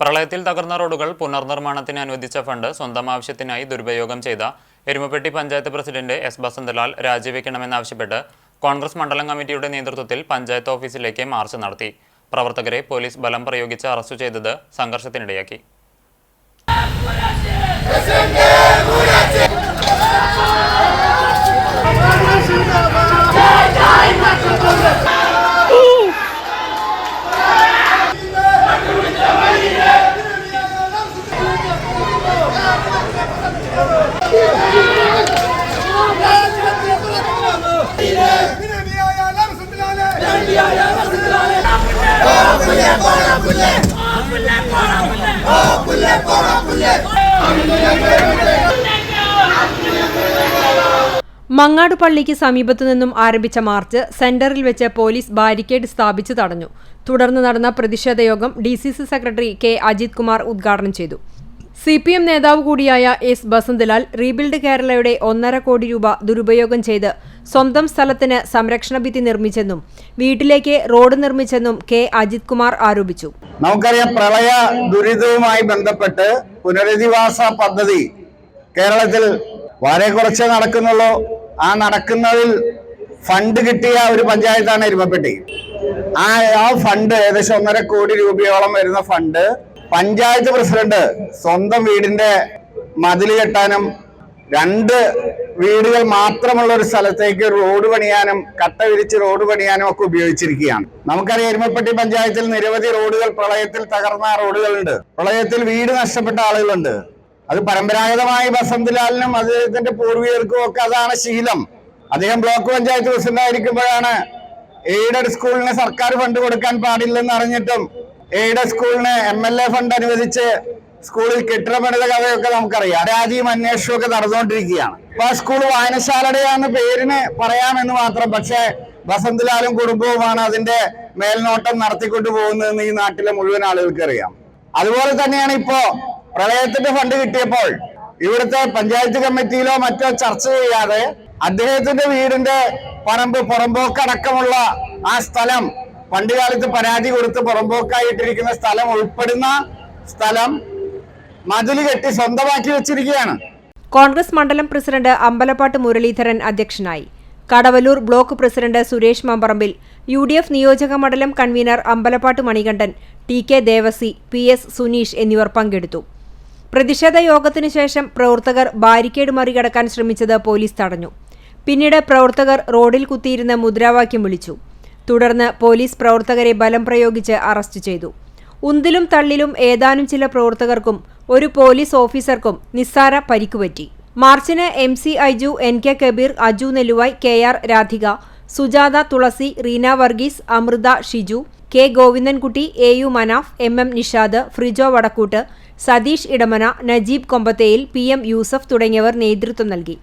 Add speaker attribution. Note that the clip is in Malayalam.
Speaker 1: പ്രളയത്തിൽ തകർന്ന റോഡുകൾ പുനർനിർമ്മാണത്തിന് അനുവദിച്ച ഫണ്ട് സ്വന്തം ആവശ്യത്തിനായി ദുരുപയോഗം ചെയ്ത എരുമപ്പെട്ടി പഞ്ചായത്ത് പ്രസിഡന്റ് എസ് ബസന്തലാൽ രാജിവെക്കണമെന്നാവശ്യപ്പെട്ട് കോൺഗ്രസ് മണ്ഡലം കമ്മിറ്റിയുടെ നേതൃത്വത്തിൽ പഞ്ചായത്ത് ഓഫീസിലേക്ക് മാർച്ച് നടത്തി. പ്രവർത്തകരെ പോലീസ് ബലം പ്രയോഗിച്ച് അറസ്റ്റ് ചെയ്തത് സംഘർഷത്തിനിടയാക്കി.
Speaker 2: മങ്ങാട് പള്ളിക്ക് സമീപത്തു നിന്നും ആരംഭിച്ച മാർച്ച് സെന്ററിൽ വെച്ച് പോലീസ് ബാരിക്കേഡ് സ്ഥാപിച്ചു തടഞ്ഞു. തുടർന്ന് നടന്ന പ്രതിഷേധ യോഗം D C C secretary K Ajith Kumar ഉദ്ഘാടനം ചെയ്തു. സി പി എം നേതാവ് കൂടിയായ എസ് ബസന്തലാൽ റീബിൽഡ് കേരളയുടെ ഒന്നര കോടി രൂപ ദുരുപയോഗം ചെയ്ത് സ്വന്തം സ്ഥലത്തിന് സംരക്ഷണ ഭിത്തി നിർമ്മിച്ചെന്നും വീട്ടിലേക്ക് റോഡ് നിർമ്മിച്ചെന്നും കെ അജിത് കുമാർ ആരോപിച്ചു.
Speaker 3: നമുക്കറിയാം പ്രളയ ദുരിതവുമായി ബന്ധപ്പെട്ട് പുനരധിവാസ പദ്ധതി കേരളത്തിൽ വളരെ കുറച്ചേ നടക്കുന്നുള്ളൂ. ആ നടക്കുന്നതിൽ ഫണ്ട് കിട്ടിയ ഒരു പഞ്ചായത്താണ് എരുമപ്പെട്ടി. ആ ആ ഫണ്ട് ഏകദേശം ഒന്നര കോടി രൂപയോളം വരുന്ന ഫണ്ട് പഞ്ചായത്ത് പ്രസിഡന്റ് സ്വന്തം വീടിന്റെ മതിൽ കെട്ടാനും രണ്ട് വീടുകൾ മാത്രമുള്ള ഒരു സ്ഥലത്തേക്ക് റോഡ് പണിയാനും കട്ട വിരിച്ച് റോഡ് പണിയാനും ഒക്കെ ഉപയോഗിച്ചിരിക്കുകയാണ്. നമുക്കറിയാം എരുമപ്പെട്ടി പഞ്ചായത്തിൽ നിരവധി റോഡുകൾ പ്രളയത്തിൽ തകർന്ന റോഡുകളുണ്ട് പ്രളയത്തിൽ വീട് നഷ്ടപ്പെട്ട ആളുകളുണ്ട്. അത് പരമ്പരാഗതമായി ബസന്ത്ലാലിനും അദ്ദേഹത്തിന്റെ പൂർവികർക്കും ഒക്കെ അതാണ് ശീലം. അദ്ദേഹം ബ്ലോക്ക് പഞ്ചായത്ത് പ്രസിഡന്റ് ആയിരിക്കുമ്പോഴാണ് എയ്ഡഡ് സ്കൂളിന് സർക്കാർ ഫണ്ട് കൊടുക്കാൻ പാടില്ലെന്ന് അറിഞ്ഞിട്ടും എയ്ഡഡ് സ്കൂളിന് എം എൽ എ ഫണ്ട് അനുവദിച്ച് സ്കൂളിൽ കെട്ടിടപണിത കഥയൊക്കെ നമുക്കറിയാം. അരാജിയും അന്വേഷണവും ഒക്കെ നടന്നുകൊണ്ടിരിക്കുകയാണ്. അപ്പൊ ആ സ്കൂൾ വായനശാലയുടെയാന്ന് പേരിന് പറയാമെന്ന് മാത്രം പക്ഷേ ബസന്ത്ലാലും കുടുംബവുമാണ് അതിന്റെ മേൽനോട്ടം നടത്തിക്കൊണ്ടു പോകുന്നതെന്ന് ഈ നാട്ടിലെ മുഴുവൻ ആളുകൾക്ക് അറിയാം അതുപോലെ തന്നെയാണ് ഇപ്പോ പ്രളയത്തിന്റെ ഫണ്ട് കിട്ടിയപ്പോൾ ഇവിടുത്തെ പഞ്ചായത്ത് കമ്മിറ്റിയിലോ മറ്റോ ചർച്ച ചെയ്യാതെ അദ്ദേഹത്തിന്റെ വീടിന്റെ പറമ്പ് പുറമ്പോക്കടക്കമുള്ള ആ സ്ഥലം പണ്ട് കാലത്ത് പരാതി കൊടുത്ത് പുറമ്പോക്കായിട്ടിരിക്കുന്ന സ്ഥലം ഉൾപ്പെടുന്ന സ്ഥലം മതിൽ കെട്ടി സ്വന്തമാക്കി വെച്ചിരിക്കുകയാണ്.
Speaker 2: കോൺഗ്രസ് മണ്ഡലം പ്രസിഡന്റ് അമ്പലപ്പാട്ട് മുരളീധരൻ അധ്യക്ഷനായി. Kadavallur block president Suresh Mamparambil U D F നിയോജക മണ്ഡലം convener Ambalappattu Manikandan T K Devassy P S Suneesh എന്നിവർ പങ്കെടുത്തു. പ്രതിഷേധ യോഗത്തിനു ശേഷം പ്രവർത്തകർ ബാരിക്കേഡ് മറികടക്കാൻ ശ്രമിച്ചത് പോലീസ് തടഞ്ഞു. പിന്നീട് പ്രവർത്തകർ റോഡിൽ കുത്തിയിരുന്ന മുദ്രാവാക്യം വിളിച്ചു. തുടർന്ന് പോലീസ് പ്രവർത്തകരെ ബലം പ്രയോഗിച്ച് അറസ്റ്റ് ചെയ്തു. ഉന്തിലും തള്ളിലും ഏതാനും ചില പ്രവർത്തകർക്കും ഒരു പോലീസ് ഓഫീസർക്കും നിസ്സാര പരിക്കുപറ്റി. മാർച്ചിന് M C Aiju N K Kabeer Aju Nelluvai K R Radhika Sujatha Thulasi Reena Varghese Amritha Shiju K Govindankutty A U Manaf M M Nishad Frijo Vadakkoot Satheesh Idamana Najeeb Kombatheyil P M Yusuf തുടങ്ങിയവർ നേതൃത്വം നൽകി.